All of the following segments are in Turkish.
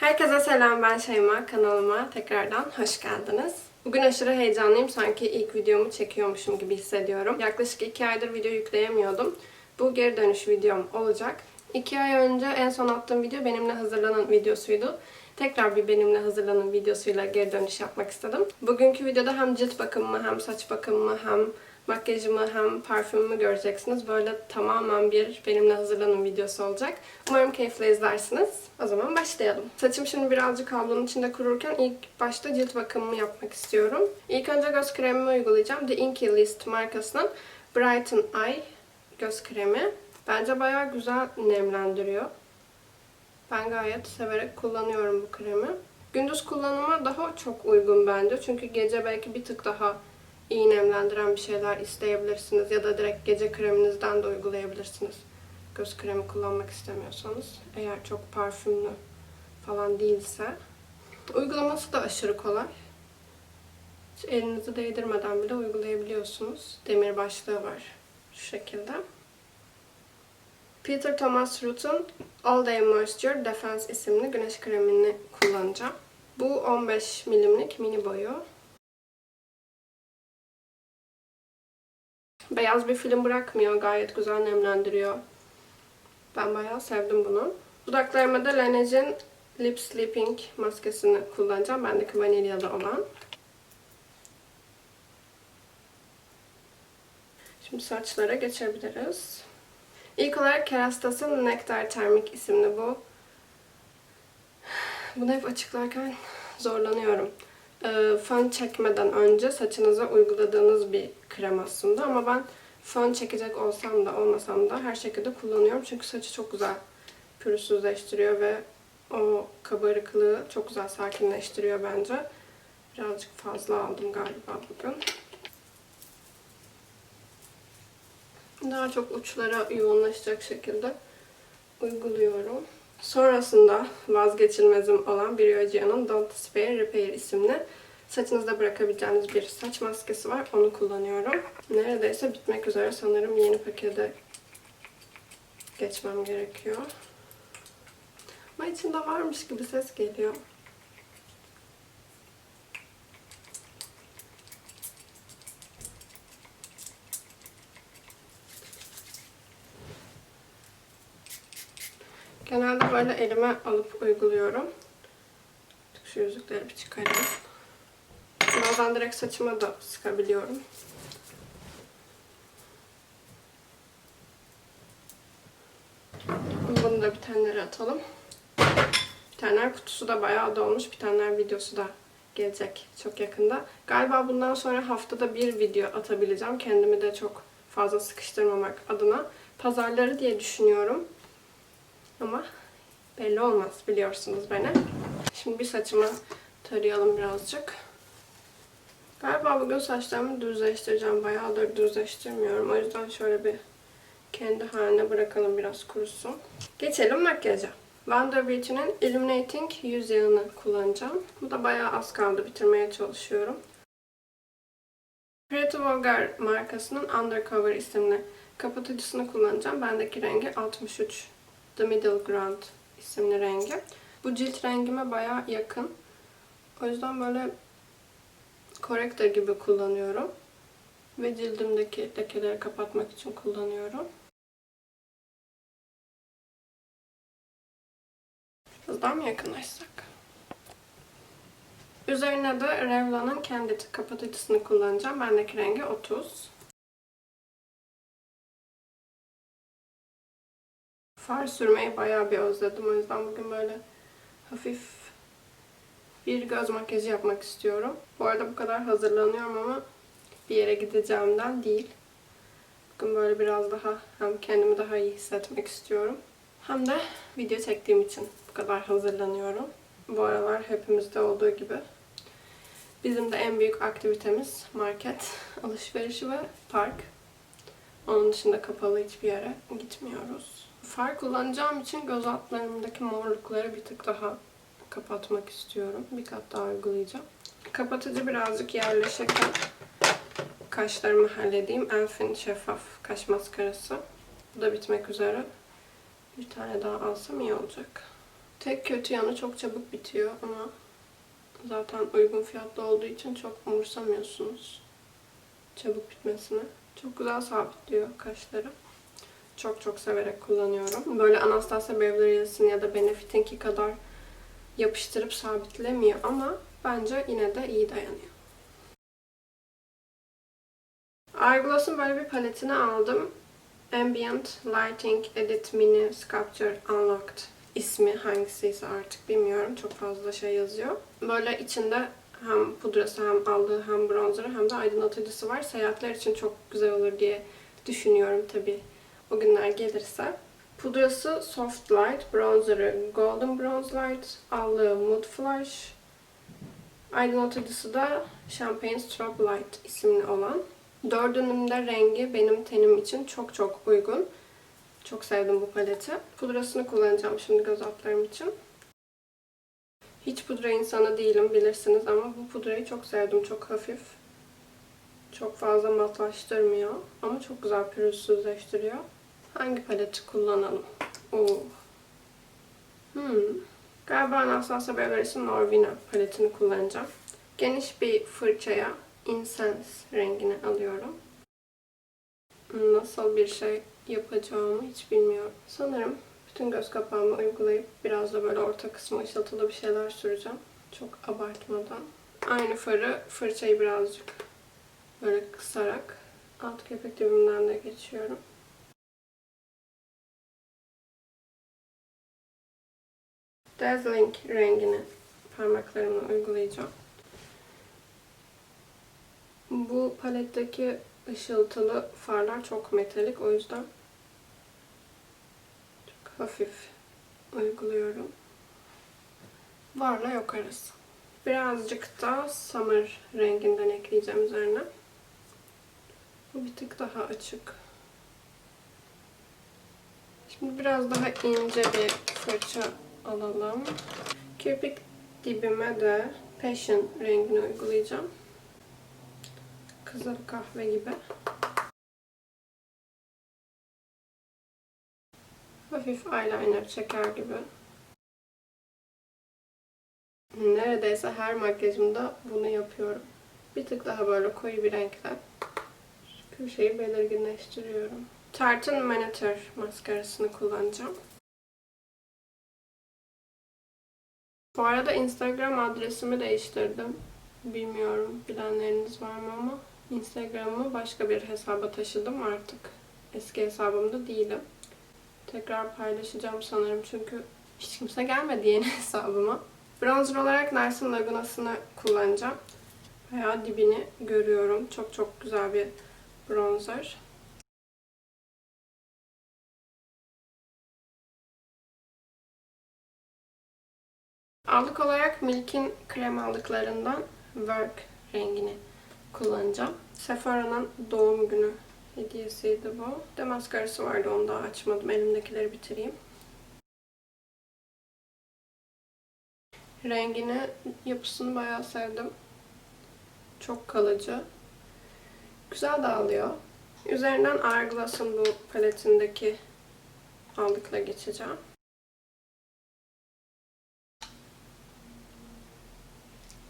Herkese selam ben Şeyma kanalıma tekrardan hoş geldiniz. Bugün aşırı heyecanlıyım sanki ilk videomu çekiyormuşum gibi hissediyorum. Yaklaşık iki aydır video yükleyemiyordum. Bu geri dönüş videom olacak. İki ay önce en son attığım video benimle hazırlanan videosuydu. Tekrar bir benimle hazırlanan videosuyla geri dönüş yapmak istedim. Bugünkü videoda hem cilt bakımımı hem saç bakımımı hem makyajımı hem parfümümü göreceksiniz. Böyle tamamen bir benimle hazırlanan videosu olacak. Umarım keyifle izlersiniz. O zaman başlayalım. Saçım şimdi birazcık havlunun içinde kururken ilk başta cilt bakımımı yapmak istiyorum. İlk önce göz kremimi uygulayacağım. The Inky List markasının Brighten Eye göz kremi. Bence bayağı güzel nemlendiriyor. Ben gayet severek kullanıyorum bu kremi. Gündüz kullanıma daha çok uygun bence. Çünkü gece belki bir tık daha iyi nemlendiren bir şeyler isteyebilirsiniz. Ya da direkt gece kreminizden de uygulayabilirsiniz. Göz kremi kullanmak istemiyorsanız. Eğer çok parfümlü falan değilse. Uygulaması da aşırı kolay. Hiç elinizi değdirmeden bile uygulayabiliyorsunuz. Demir başlığı var. Şu şekilde. Peter Thomas Roth'un All Day Moisture Defense isimli güneş kremini kullanacağım. Bu 15 milimlik mini boyu. Beyaz bir film bırakmıyor. Gayet güzel nemlendiriyor. Ben bayağı sevdim bunu. Dudaklarıma da Laneige'in Lip Sleeping maskesini kullanacağım. Bendeki vanilyalı olan. Şimdi saçlara geçebiliriz. İlk olarak Kerastas'ın Nectar Termik isimli bu. Bunu hep açıklarken zorlanıyorum. Ee, fön çekmeden önce saçınıza uyguladığınız bir krem aslında. Ama ben fön çekecek olsam da olmasam da her şekilde kullanıyorum. Çünkü saçı çok güzel pürüzsüzleştiriyor ve o kabarıklığı çok güzel sakinleştiriyor bence. Birazcık fazla aldım galiba bugün. Daha çok uçlara yoğunlaşacak şekilde uyguluyorum. Sonrasında vazgeçilmezim olan Briogio'nun Don't Spare Repair isimli saçınızda bırakabileceğiniz bir saç maskesi var. Onu kullanıyorum. Neredeyse bitmek üzere sanırım yeni pakete geçmem gerekiyor. Ama içinde varmış gibi ses geliyor. Genelde böyle elime alıp uyguluyorum. Şu yüzükleri bir çıkarayım. Bazen direkt saçıma da sıkabiliyorum. Bunu da bitenleri atalım. Bitenler kutusu da bayağı dolmuş. Bitenler videosu da gelecek çok yakında. Galiba bundan sonra haftada bir video atabileceğim. Kendimi de çok fazla sıkıştırmamak adına. Pazarları diye düşünüyorum. Ama belli olmaz biliyorsunuz beni. Şimdi bir saçımı tarayalım birazcık. Galiba bugün saçlarımı düzleştireceğim. Bayağıdır düzleştirmiyorum. O yüzden şöyle bir kendi haline bırakalım biraz kurusun. Geçelim makyaja. Wonder Beauty'nin Illuminating yüz yağını kullanacağım. Bu da bayağı az kaldı. Bitirmeye çalışıyorum. Creative Vulgar markasının Undercover isimli kapatıcısını kullanacağım. Bendeki rengi 63 The Middle Ground isimli rengi. Bu cilt rengime baya yakın. O yüzden böyle corrector gibi kullanıyorum. Ve cildimdeki lekeleri kapatmak için kullanıyorum. Biraz daha mı yakınlaşsak? Üzerine de Revlon'un kendi kapatıcısını kullanacağım. Bendeki rengi 30. Far sürmeyi bayağı bir özledim. O yüzden bugün böyle hafif bir göz makyajı yapmak istiyorum. Bu arada bu kadar hazırlanıyorum ama bir yere gideceğimden değil. Bugün böyle biraz daha hem kendimi daha iyi hissetmek istiyorum. Hem de video çektiğim için bu kadar hazırlanıyorum. Bu aralar hepimizde olduğu gibi. Bizim de en büyük aktivitemiz market, alışverişi ve park. Onun dışında kapalı hiçbir yere gitmiyoruz. Far kullanacağım için göz altlarımdaki morlukları bir tık daha kapatmak istiyorum. Bir kat daha uygulayacağım. Kapatıcı birazcık yerleşirken kaşlarımı halledeyim. Elf'in şeffaf kaş maskarası. Bu da bitmek üzere. Bir tane daha alsam iyi olacak. Tek kötü yanı çok çabuk bitiyor ama zaten uygun fiyatlı olduğu için çok umursamıyorsunuz çabuk bitmesini. Çok güzel sabitliyor kaşları. Çok çok severek kullanıyorum. Böyle Anastasia Beverly Hills'in ya da Benefit'inki kadar yapıştırıp sabitlemiyor ama bence yine de iyi dayanıyor. Eyegloss'un böyle bir paletini aldım. Ambient Lighting Edit Mini Sculpture Unlocked ismi hangisiyse artık bilmiyorum. Çok fazla şey yazıyor. Böyle içinde hem pudrası hem allığı hem bronzerı hem de aydınlatıcısı var. Seyahatler için çok güzel olur diye düşünüyorum tabi o günler gelirse. Pudrası Soft Light, bronzerı Golden Bronze Light, allığı Mood Flash, aydınlatıcısı da Champagne Strobe Light isimli olan. Dördünün de rengi benim tenim için çok çok uygun. Çok sevdim bu paleti. Pudrasını kullanacağım şimdi göz altlarım için. Hiç pudra insanı değilim bilirsiniz ama bu pudrayı çok sevdim. Çok hafif. Çok fazla matlaştırmıyor. Ama çok güzel pürüzsüzleştiriyor. Hangi paleti kullanalım? Oo. Hmm. Galiba Anastasia Beverly's'in Norvina paletini kullanacağım. Geniş bir fırçaya Incense rengini alıyorum. Nasıl bir şey yapacağımı hiç bilmiyorum. Sanırım bütün göz kapağımı uygulayıp biraz da böyle orta kısmı ışıltılı bir şeyler süreceğim. Çok abartmadan. Aynı farı fırçayı birazcık böyle kısarak alt köpek dibimden de geçiyorum. Dazzling rengini parmaklarımla uygulayacağım. Bu paletteki ışıltılı farlar çok metalik. O yüzden çok hafif uyguluyorum. Varla yok arası. Birazcık da summer renginden ekleyeceğim üzerine. Bu bir tık daha açık. Şimdi biraz daha ince bir fırça alalım. Kirpik dibime de Passion rengini uygulayacağım. Kızıl kahve gibi. Hafif eyeliner çeker gibi. Neredeyse her makyajımda bunu yapıyorum. Bir tık daha böyle koyu bir renkle köşeyi belirginleştiriyorum. Tarte'ın Manicure maskarasını kullanacağım. Bu arada Instagram adresimi değiştirdim. Bilmiyorum bilenleriniz var mı ama Instagram'ı başka bir hesaba taşıdım artık. Eski hesabımda değilim. Tekrar paylaşacağım sanırım çünkü hiç kimse gelmedi yeni hesabıma. Bronzer olarak Narsin Laguna'sını kullanacağım. Bayağı dibini görüyorum. Çok çok güzel bir bronzer. Allık olarak Milk'in krem aldıklarından Work rengini kullanacağım. Sephora'nın doğum günü hediyesiydi bu. Demaskarası vardı onu daha açmadım. Elimdekileri bitireyim. Rengini, yapısını bayağı sevdim. Çok kalıcı. Güzel dağılıyor. Üzerinden Hourglass'ın bu paletindeki aldıkla geçeceğim.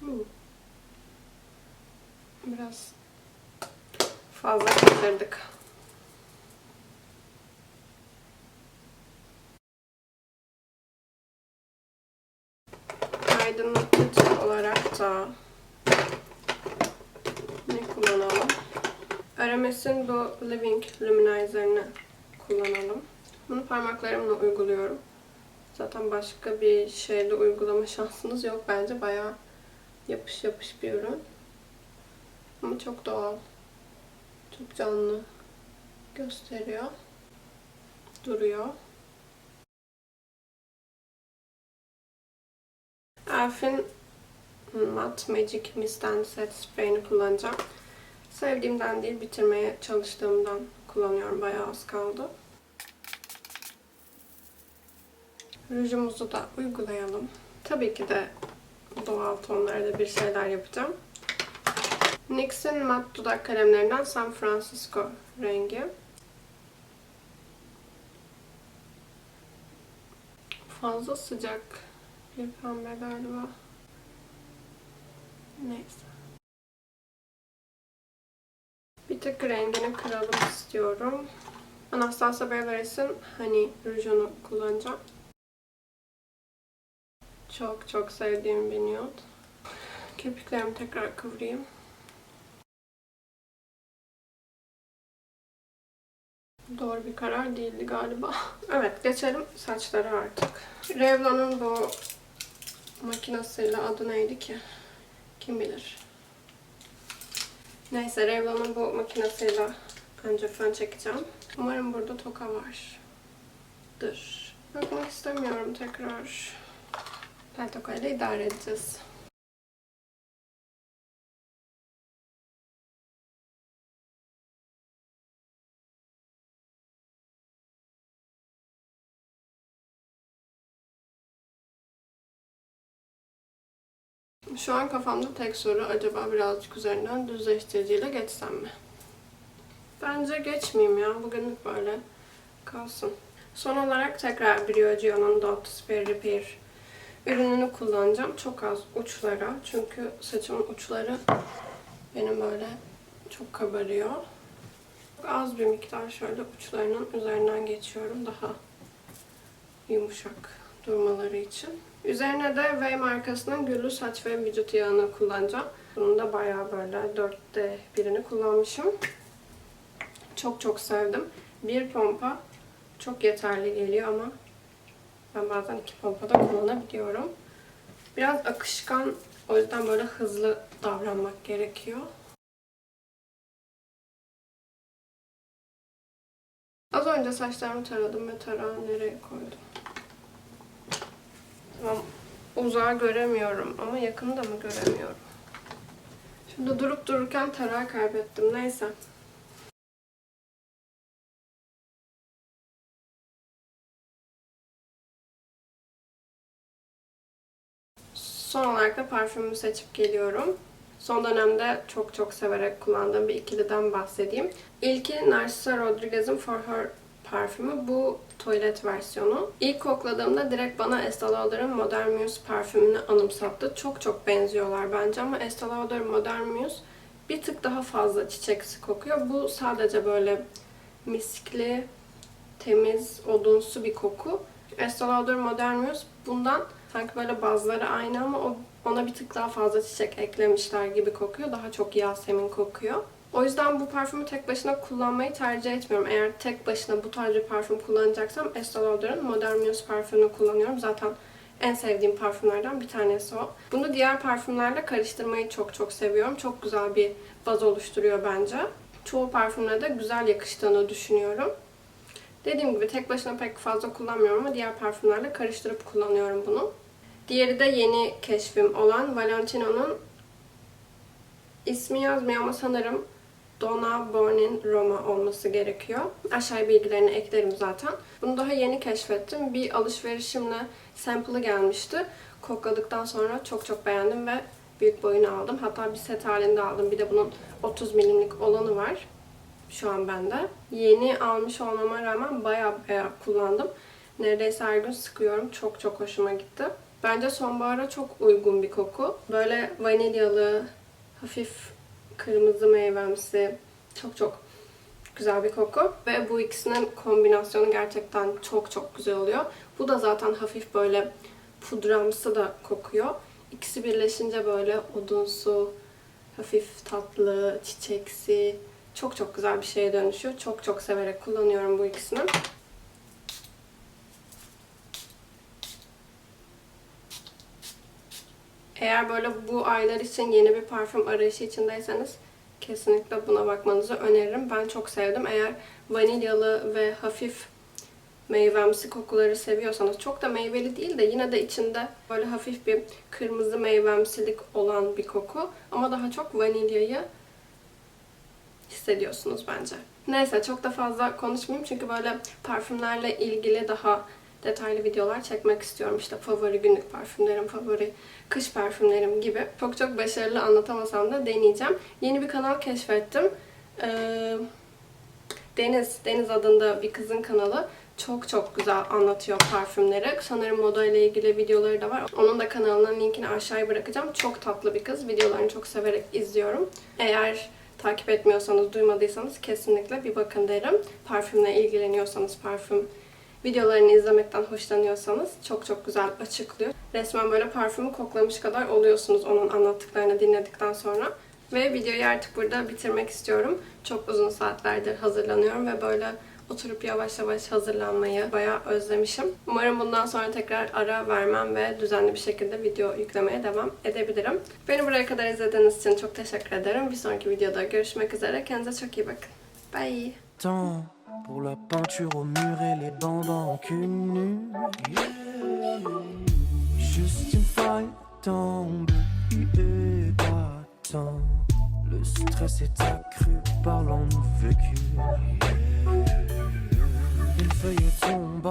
Hmm. Biraz fazla kaldırdık. Aydınlatıcı olarak da ne kullanalım? Arames'in bu Living Luminizer'ını kullanalım. Bunu parmaklarımla uyguluyorum. Zaten başka bir şeyle uygulama şansınız yok. Bence bayağı yapış yapış bir ürün. Ama çok doğal. Çok canlı gösteriyor. Duruyor. Elf'in Matte Magic Mist and Set Spray'ini kullanacağım. Sevdiğimden değil, bitirmeye çalıştığımdan kullanıyorum. Bayağı az kaldı. Rujumuzu da uygulayalım. Tabii ki de doğal tonlarda bir şeyler yapacağım. NYX'in mat dudak kalemlerinden San Francisco rengi. fazla sıcak bir pembe galiba. Neyse. Bir tık rengini kıralım istiyorum. Anastasia Beveres'in hani rujunu kullanacağım. Çok çok sevdiğim bir nude. Kirpiklerimi tekrar kıvırayım. Doğru bir karar değildi galiba. Evet geçelim saçlara artık. Revlon'un bu makinesiyle adı neydi ki? Kim bilir. Neyse Revlon'un bu makinesiyle önce fön çekeceğim. Umarım burada toka var. Dır. Bakmak istemiyorum tekrar. Ben tokayla idare edeceğiz. Şu an kafamda tek soru acaba birazcık üzerinden düzleştiriciyle geçsem mi? Bence geçmeyeyim ya. Bugünlük böyle kalsın. Son olarak tekrar Briogio'nun Dot Spare Repair ürününü kullanacağım. Çok az uçlara. Çünkü saçımın uçları benim böyle çok kabarıyor. Çok az bir miktar şöyle uçlarının üzerinden geçiyorum. Daha yumuşak durmaları için. Üzerine de V markasının güllü saç ve vücut yağını kullanacağım. Bunun da bayağı böyle dörtte birini kullanmışım. Çok çok sevdim. Bir pompa çok yeterli geliyor ama ben bazen iki pompa da kullanabiliyorum. Biraz akışkan o yüzden böyle hızlı davranmak gerekiyor. Az önce saçlarımı taradım ve tarağı nereye koydum? Uzağı göremiyorum ama yakını da mı göremiyorum? Şimdi durup dururken tarağı kaybettim. Neyse. Son olarak da parfümümü seçip geliyorum. Son dönemde çok çok severek kullandığım bir ikiliden bahsedeyim. İlki Narcisa Rodriguez'in For Her parfümü. Bu tuvalet versiyonu. İlk kokladığımda direkt bana Estee Lauder'ın Modern Muse parfümünü anımsattı. Çok çok benziyorlar bence ama Estee Lauder Modern Muse bir tık daha fazla çiçeksi kokuyor. Bu sadece böyle miskli, temiz, odunsu bir koku. Estee Lauder Modern Muse bundan sanki böyle bazıları aynı ama o ona bir tık daha fazla çiçek eklemişler gibi kokuyor. Daha çok Yasemin kokuyor. O yüzden bu parfümü tek başına kullanmayı tercih etmiyorum. Eğer tek başına bu tarz bir parfüm kullanacaksam Estee Lauder'ın Modern Muse parfümünü kullanıyorum. Zaten en sevdiğim parfümlerden bir tanesi o. Bunu diğer parfümlerle karıştırmayı çok çok seviyorum. Çok güzel bir baz oluşturuyor bence. Çoğu parfümle de güzel yakıştığını düşünüyorum. Dediğim gibi tek başına pek fazla kullanmıyorum ama diğer parfümlerle karıştırıp kullanıyorum bunu. Diğeri de yeni keşfim olan Valentino'nun ismi yazmıyor ama sanırım Donna Born in Roma olması gerekiyor. Aşağıya bilgilerini eklerim zaten. Bunu daha yeni keşfettim. Bir alışverişimle sample'ı gelmişti. Kokladıktan sonra çok çok beğendim ve büyük boyunu aldım. Hatta bir set halinde aldım. Bir de bunun 30 milimlik olanı var. Şu an bende. Yeni almış olmama rağmen baya baya kullandım. Neredeyse her gün sıkıyorum. Çok çok hoşuma gitti. Bence sonbahara çok uygun bir koku. Böyle vanilyalı, hafif kırmızı meyvemsi. Çok çok güzel bir koku. Ve bu ikisinin kombinasyonu gerçekten çok çok güzel oluyor. Bu da zaten hafif böyle pudramsı da kokuyor. İkisi birleşince böyle odunsu, hafif tatlı, çiçeksi, çok çok güzel bir şeye dönüşüyor. Çok çok severek kullanıyorum bu ikisini. Eğer böyle bu aylar için yeni bir parfüm arayışı içindeyseniz kesinlikle buna bakmanızı öneririm. Ben çok sevdim. Eğer vanilyalı ve hafif meyvemsi kokuları seviyorsanız çok da meyveli değil de yine de içinde böyle hafif bir kırmızı meyvemsilik olan bir koku ama daha çok vanilyayı hissediyorsunuz bence. Neyse çok da fazla konuşmayayım çünkü böyle parfümlerle ilgili daha detaylı videolar çekmek istiyorum. İşte favori günlük parfümlerim, favori kış parfümlerim gibi. Çok çok başarılı anlatamasam da deneyeceğim. Yeni bir kanal keşfettim. Ee, Deniz, Deniz adında bir kızın kanalı. çok çok güzel anlatıyor parfümleri. Sanırım moda ile ilgili videoları da var. Onun da kanalının linkini aşağıya bırakacağım. Çok tatlı bir kız. Videolarını çok severek izliyorum. Eğer takip etmiyorsanız, duymadıysanız kesinlikle bir bakın derim. Parfümle ilgileniyorsanız, parfüm videolarını izlemekten hoşlanıyorsanız çok çok güzel açıklıyor. Resmen böyle parfümü koklamış kadar oluyorsunuz onun anlattıklarını dinledikten sonra. Ve videoyu artık burada bitirmek istiyorum. Çok uzun saatlerdir hazırlanıyorum ve böyle oturup yavaş yavaş hazırlanmayı bayağı özlemişim. Umarım bundan sonra tekrar ara vermem ve düzenli bir şekilde video yüklemeye devam edebilirim. Beni buraya kadar izlediğiniz için çok teşekkür ederim. Bir sonraki videoda görüşmek üzere. Kendinize çok iyi bakın. Bye. temps pour la peinture au mur et les bandes en cul. Juste une faille tombe et pas tant. Le stress est accru par l'on vécu. Une feuille tombe